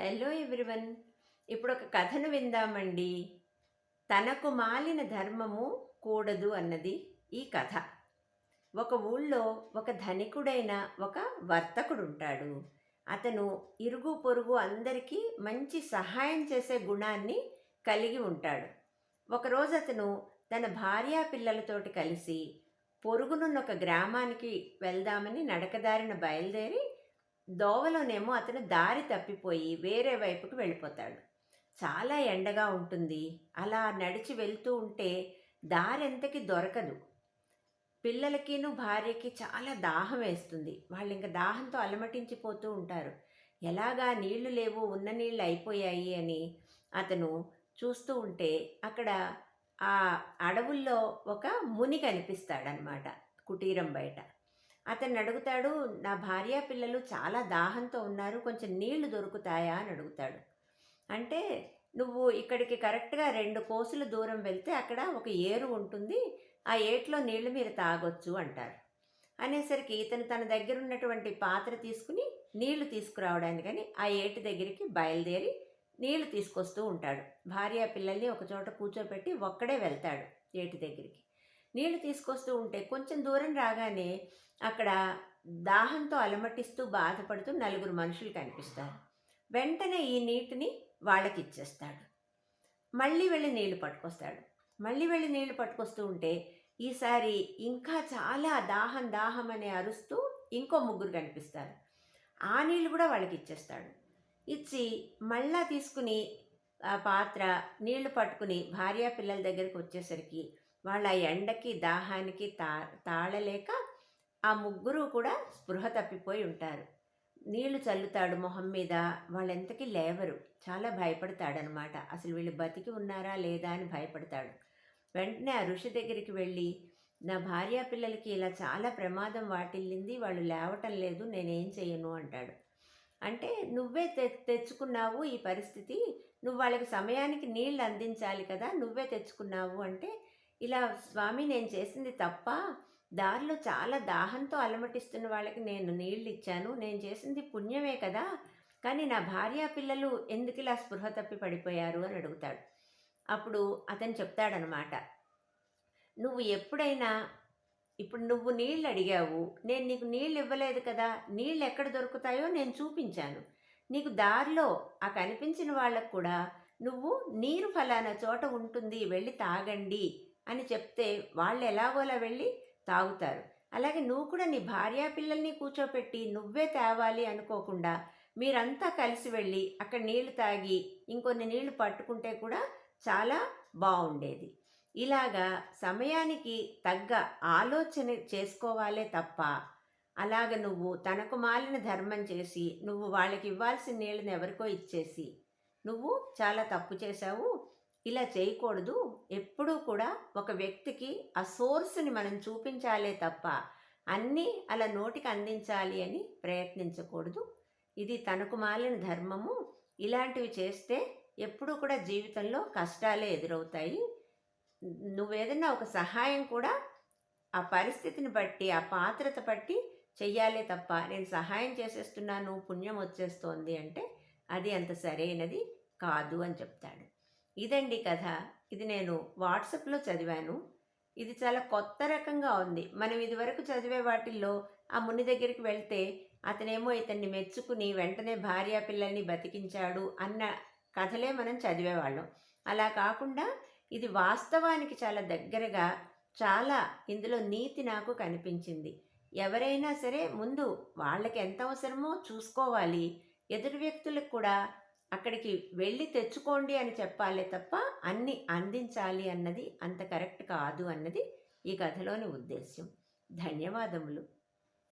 Hello everyone. ఇప్పుడు ఒక కథను విందామండి. తనకు మాలిన ధర్మము కూడదు అన్నది ఈ కథ. ఒక ఊళ్ళో ఒక ధనికుడైన ఒక వర్తకుడు ఉంటాడు అతను ఇరుగు పొరుగు అందరికీ మంచి సహాయం చేసే గుణాన్ని కలిగి ఉంటాడు. ఒకరోజు అతను తన భార్యా పిల్లలతోటి కలిసి పొరుగునున్న ఒక గ్రామానికి వెళ్దామని నడకదారిన బయలుదేరి దోవలోనేమో అతను దారి తప్పిపోయి వేరే వైపుకు వెళ్ళిపోతాడు. చాలా ఎండగా ఉంటుంది. అలా నడిచి వెళ్తూ ఉంటే దారి ఎంతకి దొరకదు. పిల్లలకిను భార్యకి చాలా దాహం వేస్తుంది. వాళ్ళు ఇంకా దాహంతో అలమటించిపోతూ ఉంటారు. ఎలాగా నీళ్ళు లేవు ఉన్న నీళ్ళు అయిపోయాయి అని అతను చూస్తూ ఉంటే అక్కడ ఆ అడవుల్లో ఒక ముని కనిపిస్తాడనమాట కుటీరం బయట. అతన్ని అడుగుతాడు నా భార్య పిల్లలు చాలా దాహంతో ఉన్నారు కొంచెం నీళ్ళు దొరుకుతాయా? అని అడుగుతాడు. అంటే నువ్వు ఇక్కడికి కరెక్ట్గా రెండు కోసుల దూరం వెళ్తే అక్కడ ఒక ఏరు ఉంటుంది ఆ ఏట్లో నీళ్ళు మీరు తాగొచ్చు అంటారు. అనేసరికి ఇతను తన దగ్గర ఉన్నటువంటి పాత్ర తీసుకుని నీళ్ళు తీసుకురావడానికని ఆ ఏటి దగ్గరికి బయలుదేరి నీళ్ళు తీసుకొస్తూ ఉంటాడు. భార్య పిల్లల్ని ఒకచోట కూర్చోబెట్టి ఒక్కడే వెళ్తాడు ఏటి దగ్గరికి. నీళ్ళు తీసుకొస్తూ ఉంటే కొంచెం దూరం రాగానే అక్కడ దాహంతో అలమటిస్తూ బాధపడుతూ నలుగురు మనుషులు కనిపిస్తారు. వెంటనే ఈ నీటిని వాళ్ళకి ఇచ్చేస్తాడు. మళ్ళీ వెళ్ళి నీళ్ళు పట్టుకొస్తాడు. మళ్ళీ వెళ్ళి నీళ్ళు పట్టుకొస్తూ ఉంటే ఈసారి ఇంకా చాలా దాహం దాహం అని అరుస్తూ ఇంకో ముగ్గురు కనిపిస్తారు. ఆ నీళ్ళు కూడా వాళ్ళకి ఇచ్చేస్తాడు. ఇచ్చి మళ్ళా తీసుకుని ఆ పాత్ర నీళ్ళు పట్టుకుని భార్య పిల్లల దగ్గరికి వచ్చేసరికి వాళ్ళ ఎండకి దాహానికి తా తాళలేక ఆ ముగ్గురు కూడా స్పృహ తప్పిపోయి ఉంటారు. నీళ్ళు చల్లుతాడు మొహం మీద వాళ్ళెంతకీ లేవరు. చాలా భయపడతాడనమాట. అసలు వీళ్ళు బతికి ఉన్నారా లేదా అని భయపడతాడు. వెంటనే ఆ ఋషి దగ్గరికి వెళ్ళి నా భార్య పిల్లలకి ఇలా చాలా ప్రమాదం వాటిల్లింది వాళ్ళు లేవటం లేదు నేనేం చేయను అంటాడు. అంటే నువ్వే తె తెచ్చుకున్నావు ఈ పరిస్థితి నువ్వు వాళ్ళకి సమయానికి నీళ్ళు అందించాలి కదా నువ్వే తెచ్చుకున్నావు అంటే ఇలా స్వామి నేను చేసింది తప్ప దారిలో చాలా దాహంతో అలమటిస్తున్న వాళ్ళకి నేను నీళ్ళు ఇచ్చాను నేను చేసింది పుణ్యమే కదా. కానీ నా భార్య పిల్లలు ఎందుకు ఇలా స్పృహ తప్పి పడిపోయారు అని అడుగుతాడు. అప్పుడు అతను చెప్తాడనమాట. నువ్వు ఎప్పుడైనా ఇప్పుడు నువ్వు నీళ్ళు అడిగావు. నేను నీకు నీళ్ళు ఇవ్వలేదు కదా. నీళ్ళు ఎక్కడ దొరుకుతాయో నేను చూపించాను. నీకు దారిలో ఆ కనిపించిన వాళ్ళకు కూడా నువ్వు నీరు ఫలానా చోట ఉంటుంది. వెళ్ళి తాగండి. అని చెప్తే వాళ్ళు ఎలాగోలా వెళ్ళి తాగుతారు. అలాగే నువ్వు కూడా నీ భార్యా పిల్లల్ని కూర్చోపెట్టి నువ్వే తేవాలి అనుకోకుండా మీరంతా కలిసి వెళ్ళి అక్కడ నీళ్ళు తాగి ఇంకొన్ని నీళ్ళు పట్టుకుంటే కూడా చాలా బాగుండేది ఇలాగా సమయానికి తగ్గ ఆలోచన చేసుకోవాలే తప్ప అలాగ నువ్వు తనకు మాలిన ధర్మం చేసి నువ్వు వాళ్ళకి ఇవ్వాల్సిన నీళ్ళని ఎవరికో ఇచ్చేసి నువ్వు చాలా తప్పు చేశావు ఇలా చేయకూడదు. ఎప్పుడూ కూడా ఒక వ్యక్తికి ఆ సోర్స్ని మనం చూపించాలే తప్ప అన్నీ అలా నోటికి అందించాలి అని ప్రయత్నించకూడదు. ఇది తనకు మాలిన ధర్మము. ఇలాంటివి చేస్తే ఎప్పుడూ కూడా జీవితంలో కష్టాలే ఎదురవుతాయి. నువ్వేదన్నా ఒక సహాయం కూడా ఆ పరిస్థితిని బట్టి ఆ పాత్రత బట్టి చెయ్యాలే తప్ప నేను సహాయం చేసేస్తున్నాను పుణ్యం వచ్చేస్తోంది అంటే అది అంత సరైనది కాదు అని చెప్తాడు. ఇదండి కథ. ఇది నేను వాట్సాప్లో చదివాను. ఇది చాలా కొత్త రకంగా ఉంది. మనం ఇదివరకు చదివే వాటిల్లో ఆ ముని దగ్గరికి వెళ్తే అతనేమో ఇతన్ని మెచ్చుకుని వెంటనే భార్య పిల్లల్ని బతికించాడు అన్న కథలే మనం చదివేవాళ్ళం. అలా కాకుండా ఇది వాస్తవానికి చాలా దగ్గరగా చాలా ఇందులో నీతి నాకు కనిపించింది. ఎవరైనా సరే ముందు వాళ్ళకి ఎంత అవసరమో చూసుకోవాలి. ఎదురు వ్యక్తులకు కూడా అక్కడికి వెళ్ళి తెచ్చుకోండి అని చెప్పాలే తప్ప అన్ని అందించాలి అన్నది అంత కరెక్ట్ కాదు అన్నది ఈ కథలోని ఉద్దేశ్యం. ధన్యవాదములు.